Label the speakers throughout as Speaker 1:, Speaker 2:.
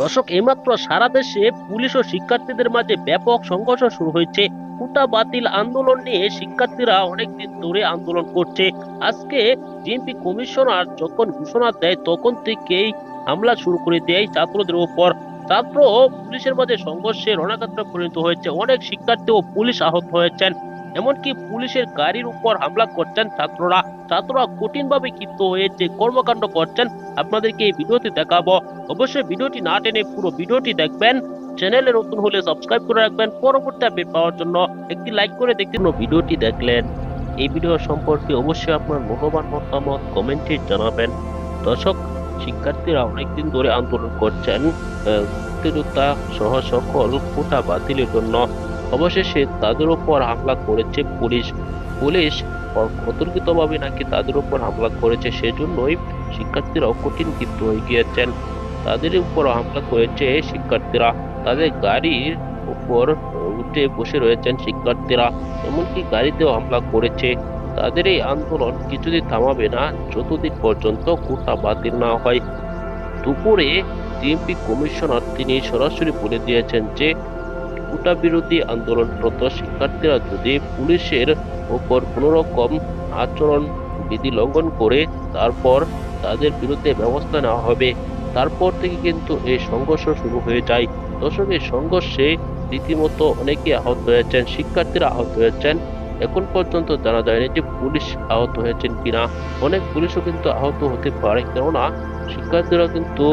Speaker 1: দর্শক এইমাত্র সারা দেশে পুলিশ ও শিক্ষার্থীদের মাঝে ব্যাপক সংঘর্ষ শুরু হয়েছে। কোটা বাতিল আন্দোলন নিয়ে শিক্ষার্থীরা অনেকদিন ধরে আন্দোলন করছে। আজকে বিএনপি কমিশনার যখন ঘোষণা দেয়, তখন থেকেই হামলা শুরু করে দেয় ছাত্রদের উপর ছাত্র পুলিশের মাঝে সংঘর্ষে রণাক্ষেত্রে পরিণত হয়েছে। অনেক শিক্ষার্থী ও পুলিশ আহত হয়েছেন। এমনকি পুলিশের গাড়ির উপর হামলা করছেন ছাত্ররা। ছাত্ররা কঠিনভাবে ক্ষিপ্ত হয়েছে কর্মকাণ্ড করছেন, আপনাদেরকে এই ভিডিওতে দেখাবো। অবশ্যই ভিডিওটি না টেনে পুরো ভিডিওটি দেখবেন। চ্যানেলে নতুন হলে সাবস্ক্রাইব করে রাখবেন। পরবর্তী আপডেট পাওয়ার জন্য একটি লাইক করে দেখতে ভিডিওটি দেখলেন। এই ভিডিও সম্পর্কে অবশ্যই আপনার মূল্যবান মতামত কমেন্টে জানাবেন। দর্শক, শিক্ষার্থীরা অনেকদিন ধরে আন্দোলন করছেন। মুক্তিযোদ্ধা সহ সকল কোটা বাতিলের জন্য। অবশেষে তাদের উপর হামলা করেছে পুলিশ। পুলিশ অতর্কিতভাবে নাকি তাদের উপর হামলা করেছে সেজন্যই শিক্ষার্থীরাও কঠিন ক্ষিপ্ত হয়ে গিয়েছেন। তাদের উপর হামলা করেছে শিক্ষার্থীরা। তাদের গাড়ির উপর উঠে বসে রয়েছেন শিক্ষার্থীরা। এমনকি গাড়িতেও হামলা করেছে। তাদের এই আন্দোলন কিছুদিন থামাবে না, যতদিন পর্যন্ত কোটা বাতিল না হয়। দুপুরে ডিএমপি কমিশনার তিনি সরাসরি বলে দিয়েছেন যে কোটা বিরোধী আন্দোলনরত শিক্ষার্থীরা যদি পুলিশের ওপর কোনো রকম আচরণ বিধি লঙ্ঘন করে, তারপর তাদের বিরুদ্ধে ব্যবস্থা নেওয়া হবে। তারপর থেকে কিন্তু এই সংঘর্ষ শুরু হয়ে যায়। দর্শক, এই সংঘর্ষে রীতিমতো অনেকে আহত হয়েছেন, শিক্ষার্থীরা আহত হয়েছেন। এখন পর্যন্ত জানা যায়নি যে পুলিশ আহত হয়েছেন কিনা। অনেক পুলিশও কিন্তু আহত হতে পারে, কেননা শিক্ষার্থীরা কিন্তু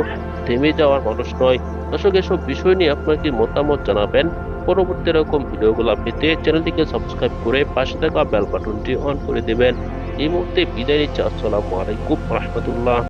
Speaker 1: থেমে যাওয়ার মানুষ নয়। দর্শক, এসব বিষয় নিয়ে আপনার কি মতামত জানাবেন। পরবর্তী এরকম ভিডিওগুলো পেতে চ্যানেলটিকে সাবস্ক্রাইব করে পাশে থাকা বেল বাটনটি অন করে দেবেন। এই মুহূর্তে বিদায় নিচ্ছে। আসসালামু আলাইকুম রহমতুল্লাহ।